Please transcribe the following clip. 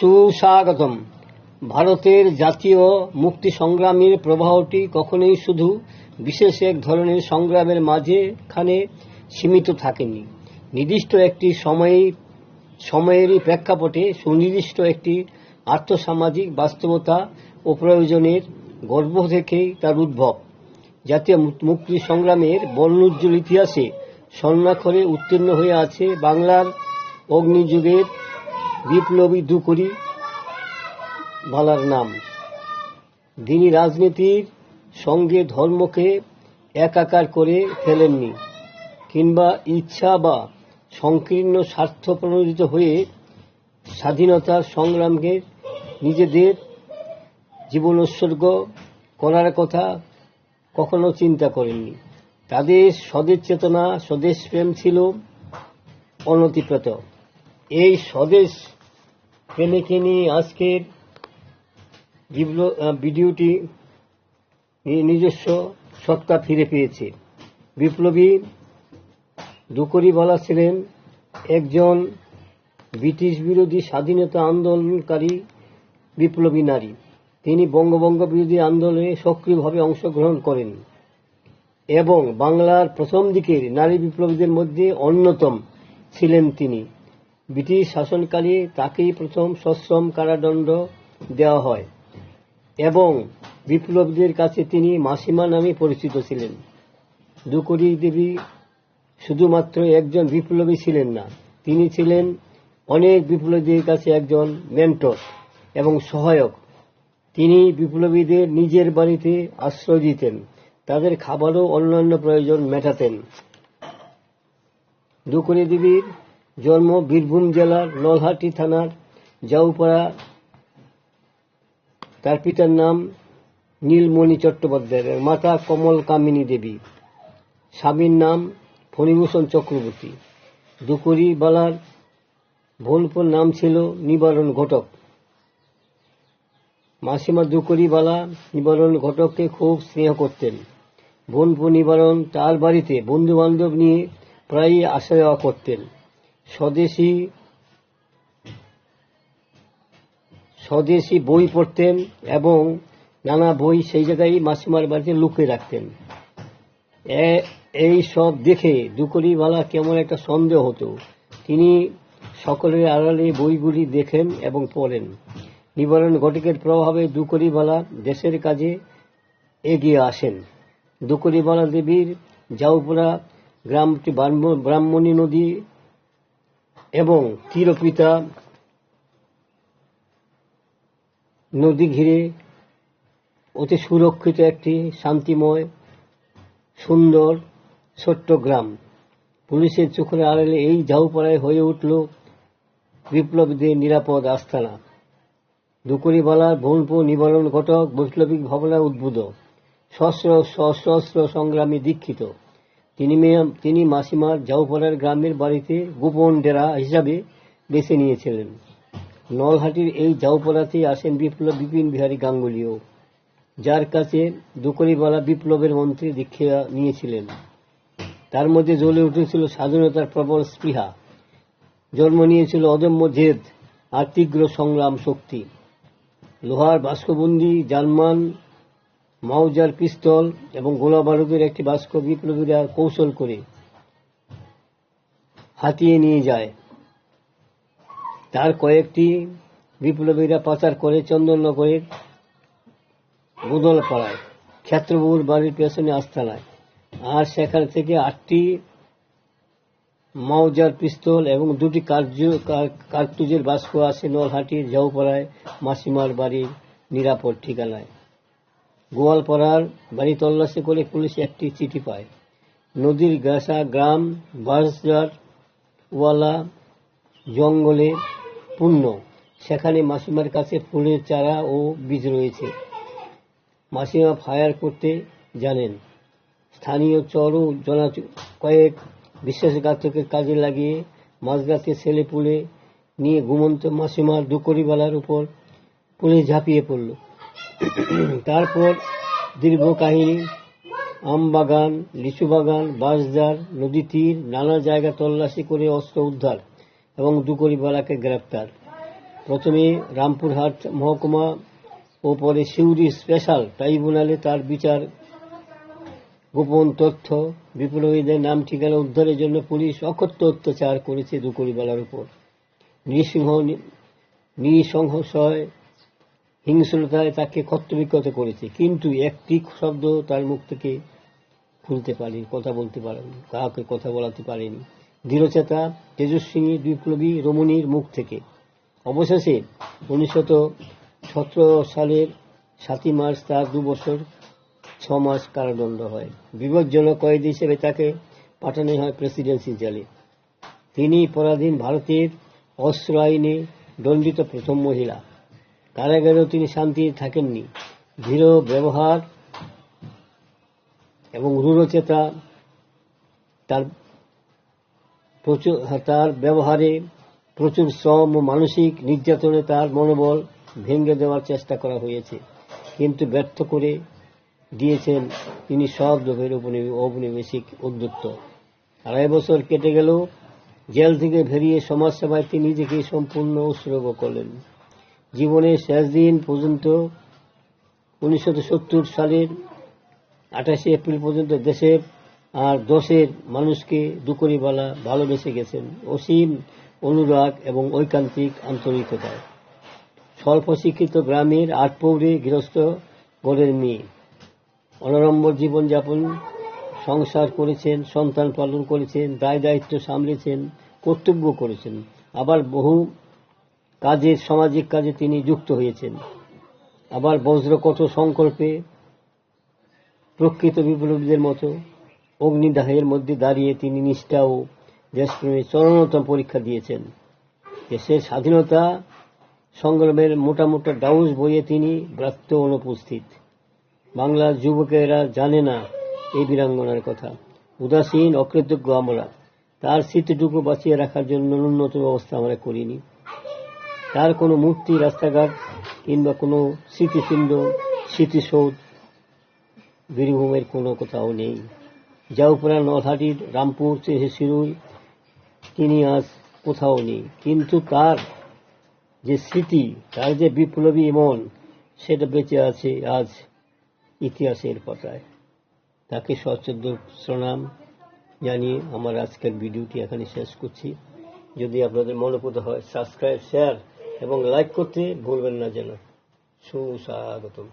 সুস্বাগতম। ভারতের জাতীয় মুক্তি সংগ্রামের প্রবাহটি কখনোই শুধু বিশেষ এক ধরনের সংগ্রামের মাঝেখানে সীমিত থাকেনি। নির্দিষ্ট একটি সময়ে, সময়েরই প্রেক্ষাপটে সুনির্দিষ্ট একটি আর্থসামাজিক বাস্তবতা ও প্রয়োজনের গর্ব থেকেই তার উদ্ভব। জাতীয় মুক্তি সংগ্রামের বর্ণোজ্জ্বল ইতিহাসে স্বর্ণাক্ষরে উত্তীর্ণ হয়ে আছে বাংলার অগ্নিযুগের বিপ্লবী দুকুরি বালার নাম। তিনি রাজনীতির সঙ্গে ধর্মকে একাকার করে ফেলেননি কিংবা ইচ্ছা বা সংকীর্ণ স্বার্থ প্রণোদিত হয়ে স্বাধীনতার সংগ্রামকে নিজেদের জীবন উৎসর্গ করার কথা কখনো চিন্তা করেননি। তাদের স্বদেশ চেতনা, স্বদেশ প্রেম ছিল অনতিপ্রত। এই স্বদেশ প্রেমীকে নিয়ে আজকের ভিডিওটি নিজস্ব সত্তা ফিরে পেয়েছে। বিপ্লবী দুকরিবালা ছিলেন একজন ব্রিটিশ বিরোধী স্বাধীনতা আন্দোলনকারী বিপ্লবী নারী। তিনি বঙ্গবঙ্গ বিরোধী আন্দোলনে সক্রিয়ভাবে অংশগ্রহণ করেন এবং বাংলার প্রথম দিকের নারী বিপ্লবীদের মধ্যে অন্যতম ছিলেন তিনি। ব্রিটিশ শাসনকালে তাকেই প্রথম সশ্রম কারাদণ্ড দেওয়া হয় এবং বিপ্লবীদের কাছে তিনি মাসিমা নামে পরিচিত ছিলেন। দুকরি দেবী শুধুমাত্র একজন বিপ্লবী ছিলেন না, তিনি ছিলেন অনেক বিপ্লবীদের কাছে একজন মেন্টর এবং সহায়ক। তিনি বিপ্লবীদের নিজের বাড়িতে আশ্রয় দিতেন, তাদের খাবারও অন্যান্য প্রয়োজন মেটাতেন। দুকরি দেবীর জন্ম বীরভূম জেলার নলহাটি থানার জাউপাড়া। তার পিতার নাম নীলমণি চট্টোপাধ্যায় মাতা কমল কামিনী দেবী। স্বামীর নাম ফণিভূষণ চক্রবর্তী। দুকুরি বালার ভোলপুর নাম ছিল নিবারণ ঘটক। মাসিমা দুকুরি বালা নিবারণ ঘটককে খুব স্নেহ করতেন। বোনপু নিবারণ তার বাড়িতে বন্ধু বান্ধব নিয়ে প্রায়ই আসা যাওয়া করতেন। স্বদেশী স্বদেশী বই পড়তেন এবং নানা বই সেই জায়গায় মাসিমার বাড়িতে লুকিয়ে রাখতেন। এই সব দেখে দুকরিওয়ালা কেমন একটা সন্দেহ হতো। তিনি সকলের আড়ালে বইগুলি দেখেন এবং পড়েন। নিবারণ ঘটকের প্রভাবে দুকরিওয়ালা দেশের কাজে এগিয়ে আসেন। দুকরিবালা দেবীর জাউপুরা গ্রামটি ব্রাহ্ম- ব্রাহ্মণী নদী এবং তিরপিতা নদী ঘিরে অতি সুরক্ষিত একটি শান্তিময়, সুন্দর, ছোট্ট গ্রাম। পুলিশের চোখের আড়ালে এই ঝাউপাড়ায় হয়ে উঠল বিপ্লবীদের নিরাপদ আস্তানা। দুকুরিবালার ভৌনপুর নিবারণ ঘটক, বৈপ্লবিক ভাবনার উদ্বুদ্ধ। সহস্র সশস্ত্র সংগ্রামী দীক্ষিত। তিনি মাসিমার জাউপাড়ার গ্রামের বাড়িতে গোপন ডেরা হিসাবে বেছে নিয়েছিলেন। নলহাটির এই জাউপাড়াতেই আসেন বিপ্লব বিপিন বিহারী গাঙ্গুলিও, যার কাছে দুকরিবালা বিপ্লবের মন্ত্রী দীক্ষা নিয়েছিলেন। তার মধ্যে জ্বলে উঠেছিল স্বাধীনতার প্রবল স্পৃহা। জন্ম নিয়েছিল অদম্য জেদ আর তীব্র সংগ্রাম শক্তি। লোহার বাস্কবন্দি জার্মান মাউজার পিস্তল এবং গোলা বারুদের একটি বাস্ক বিপ্লবীরা কৌশল করে হাতিয়ে নিয়ে যায়। তার কয়েকটি বিপ্লবীরা পাচার করে চন্দননগরের বুদলপাড়ায় ক্ষেত্রবহুল বাড়ির পেছনে আস্তানায়। আর সেখান থেকে আটটি মাউজার পিস্তল এবং দুটি কার্য- কার- কার্তুজের বাস্ক আসে নলহাটির জাউপাড়ায় মাসিমার বাড়ির নিরাপদ ঠিকানায়। গোয়ালপাড়ার বাড়ি তল্লাশি করে পুলিশ একটি চিঠি পায়। নদীর গাছা, গ্রাম বাসজার ওয়ালা, জঙ্গলে পূর্ণ। সেখানে মাসিমার কাছে ফুলের চারা ও বীজ রয়েছে। মাসিমা ফায়ার করতে জানেন। স্থানীয় চর ও জনা কয়েক বিশ্বাসঘাতকের কাজে লাগিয়ে মাঝরাতে ছেলে পুলে নিয়ে ঘুমন্ত মাসিমার দুকরিবালার উপর পুলিশ ঝাঁপিয়ে পড়ল। তারপর দীর্ঘ কাহিনী আম বাগান লিচু বাগান বাঁশঝাড়, নদী তীর, নানা জায়গা তল্লাশি করে অস্ত্র উদ্ধার এবং দুকরিবালাকে গ্রেপ্তার। প্রথমে রামপুরহাট মহকুমা ও পরে সিউড়ি স্পেশাল ট্রাইব্যুনালে তার বিচার। গোপন তথ্য, বিপ্লবীদের নাম ঠিকানা উদ্ধারের জন্য পুলিশ অকথ্য অত্যাচার করেছে দুকুড়িবালার উপর। নৃসিংহ নৃসংশয় হিংস্রতায় তাকে কর্তবিকত করেছে। কিন্তু একটি শব্দ তার মুখ থেকে খুলতে পারেনি, কথা বলতে পারেনি, কাউকে কথা বলাতে পারেনি। দৃঢ়চেতা, তেজস্বিনী, বিপ্লবী রমণীর মুখ থেকে। অবশেষে উনিশশত সতেরো সালের সাতই মার্চ তার দু বছর ছ মাস কারাদণ্ড হয়। বিপজ্জনক কয়েদি হিসেবে তাকে পাঠানো হয় প্রেসিডেন্সি জেলে। তিনি পরাধীন ভারতের অস্ত্র আইনে দণ্ডিত প্রথম মহিলা। কারাগারেও তিনি শান্তি থাকেননি। দৃঢ় ব্যবহার এবং রূঢ়চেতা তার প্রচুর, তার ব্যবহারে প্রচুর শ্রম ও মানসিক নির্যাতনে তার মনোবল ভেঙে দেওয়ার চেষ্টা করা হয়েছে। কিন্তু ব্যর্থ করে দিয়েছেন তিনি সব লোকের ঔপনিবেশিক উদ্যুক্ত আড়াই বছর কেটে গেল, জেল থেকে বেরিয়ে সমাজসেবায় তিনি নিজেকে সম্পূর্ণ উৎসর্গ করলেন। জীবনের শেষ দিন পর্যন্ত, উনিশশো সত্তর সালের আঠাশে এপ্রিল পর্যন্ত দেশের আর দশের মানুষকে দুকরিবালা ভালোবেসে গেছেন অসীম অনুরাগ এবং ঐকান্তিক আন্তরিকতায় স্বল্প শিক্ষিত গ্রামের আটপৌরে গৃহস্থ গড়ের মেয়ে। অনাড়ম্বর জীবনযাপন, সংসার করেছেন, সন্তান পালন করেছেন, দায় দায়িত্ব সামলেছেন, কর্তব্য করেছেন। আবার বহু কাজের সামাজিক কাজে তিনি যুক্ত হয়েছেন। আবার বজ্রকঠোর সংকল্পে প্রকৃত বিপ্লবীদের মতো অগ্নিদাহের মধ্যে দাঁড়িয়ে তিনি নিষ্ঠা ও দেশপ্রেমের চরণতম পরীক্ষা দিয়েছেন। দেশের স্বাধীনতা সংগ্রামের মোটা মোটা ডাউস বইয়ে তিনি ব্রাত্য অনুপস্থিত। বাংলার যুবকেরা জানে না এই বীরাঙ্গনার কথা। উদাসীন, অকৃতজ্ঞ আমরা। তার স্মৃতিটুকু বাঁচিয়ে রাখার জন্য ন্যূনতম ব্যবস্থা আমরা করিনি। তার কোনো মূর্তি, রাস্তাঘাট কিংবা কোনো স্মৃতিপিণ্ড স্মৃতিসৌধ, বীরভূমের কোনো কোথাও নেই। জাউপুরা নলহাটির রামপুর শিরুই তিনি আজ কোথাও নেই। কিন্তু তার যে স্মৃতি, তার যে বিপ্লবী মন সেটা বেঁচে আছে আজ ইতিহাসের পাতায়। তাকে সশ্রদ্ধ প্রণাম জানিয়ে আমার আজকের ভিডিওটি এখানে শেষ করছি। যদি আপনাদের মনোপুত হয় সাবস্ক্রাইব শেয়ার এবং লাইক করতে ভুলবেন না যেন। সুস্বাগতম।